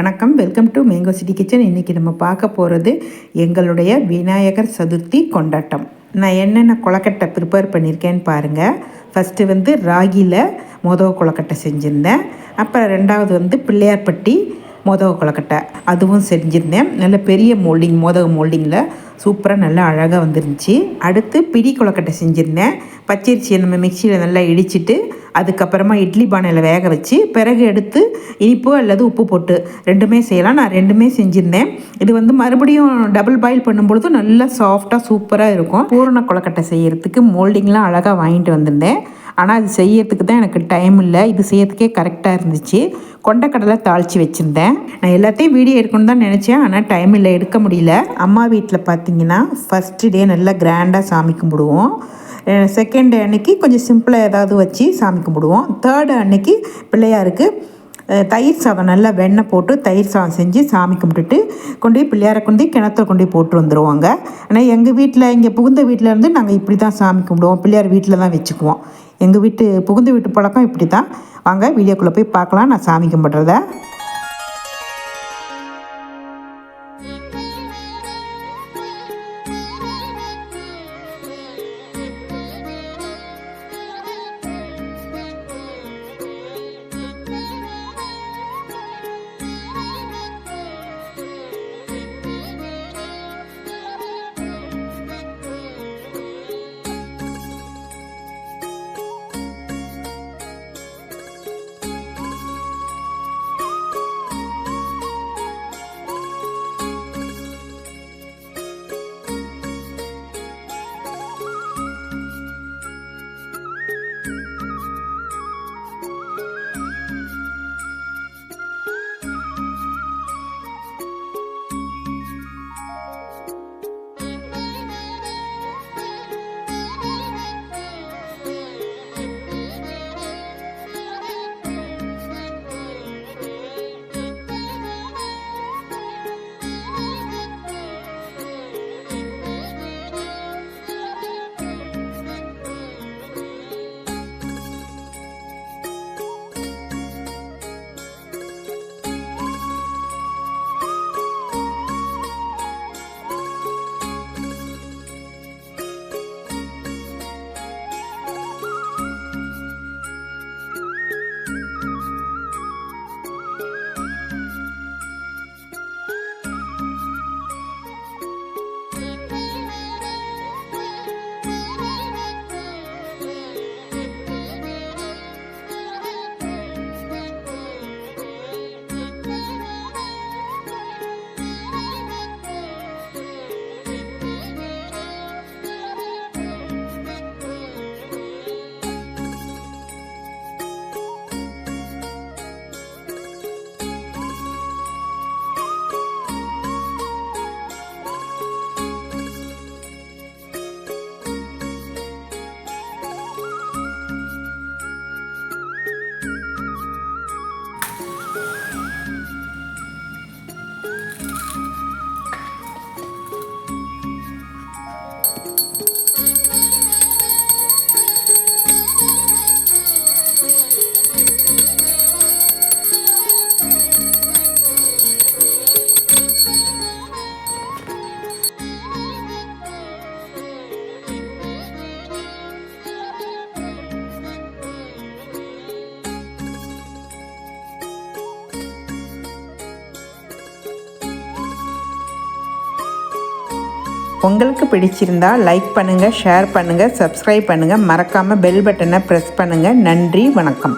வணக்கம். Welcome to mango city kitchen இன்றைக்கி நம்ம பார்க்க போகிறது எங்களுடைய விநாயகர் சதுர்த்தி கொண்டாட்டம். நான் என்னென்ன கொலக்கட்டை ப்ரிப்பேர் பண்ணியிருக்கேன்னு பாருங்கள் ஃபஸ்ட்டு வந்து ராகியில் மொதல் கொலக்கட்டை செஞ்சுருந்தேன். அப்புறம் ரெண்டாவது வந்து பிள்ளையார்பட்டி மோதக கொலக்கட்டை அதுவும் செஞ்சுருந்தேன். நல்ல பெரிய மோல்டிங் மோதக மோல்டிங்கில் சூப்பராக நல்லா அழகாக வந்துருந்துச்சு. அடுத்து பிடி கொலக்கட்டை செஞ்சுருந்தேன். பச்சரிசியை நம்ம மிக்சியில் நல்லா இடிச்சிட்டு அதுக்கப்புறமா இட்லி பானையில் வேக வச்சு பிறகு எடுத்து இனிப்பு அல்லது உப்பு போட்டு ரெண்டுமே செய்யலாம். நான் ரெண்டுமே செஞ்சுருந்தேன். இது வந்து மறுபடியும் டபுள் பாயில் பண்ணும்பொழுது நல்லா சாஃப்டாக சூப்பராக இருக்கும். பூரண கொலக்கட்டை செய்கிறதுக்கு மோல்டிங்லாம் அழகாக வாங்கிட்டு வந்திருந்தேன். ஆனால் அது செய்யறதுக்கு தான் எனக்கு டைம் இல்லை. இது செய்யறதுக்கே கரெக்டாக இருந்துச்சு. கொண்டக்கடலை தாளித்து வச்சுருந்தேன். நான் எல்லாத்தையும் வீடியோ எடுக்கணும்னு தான் நினச்சேன். ஆனால் டைம் இல்லை. எடுக்க முடியல. அம்மா வீட்டில் பார்த்தீங்கன்னா ஃபஸ்ட்டு டே நல்லா கிராண்டாக சாமி கும்பிடுவோம். செகண்ட் அன்னைக்கு கொஞ்சம் சிம்பிளாக ஏதாவது வச்சு சாமி கும்பிடுவோம். தேர்டு அன்னைக்கு பிள்ளையாருக்கு தயிர் சாதம் நல்லா வெண்ணெய் போட்டு தயிர் சாதம் செஞ்சு சாமி கும்பிட்டுட்டு கொண்டு போய் பிள்ளையாரை கொண்டு போய் கிணத்துல கொண்டு போய் போட்டு வந்துடுவாங்க ஆனால் எங்கள் வீட்டில் இங்கே புகுந்த வீட்டில் இருந்து நாங்கள் இப்படி தான் சாமி கும்பிடுவோம். பிள்ளையார் வீட்டில் தான் வச்சுக்குவோம். எங்கள் வீட்டு புகுந்த வீட்டு பழக்கம் இப்படி தான். வாங்க வீடியோக்குள்ளே போய் பார்க்கலாம். நான் சாமி கும்பிட்றத. உங்களுக்கு பிடிச்சிருந்தா லைக் பண்ணுங்கள் ஷேர் பண்ணுங்கள் சப்ஸ்கிரைப் பண்ணுங்கள் மறக்காமல் பெல் பட்டனை ப்ரெஸ் பண்ணுங்கள் நன்றி வணக்கம்.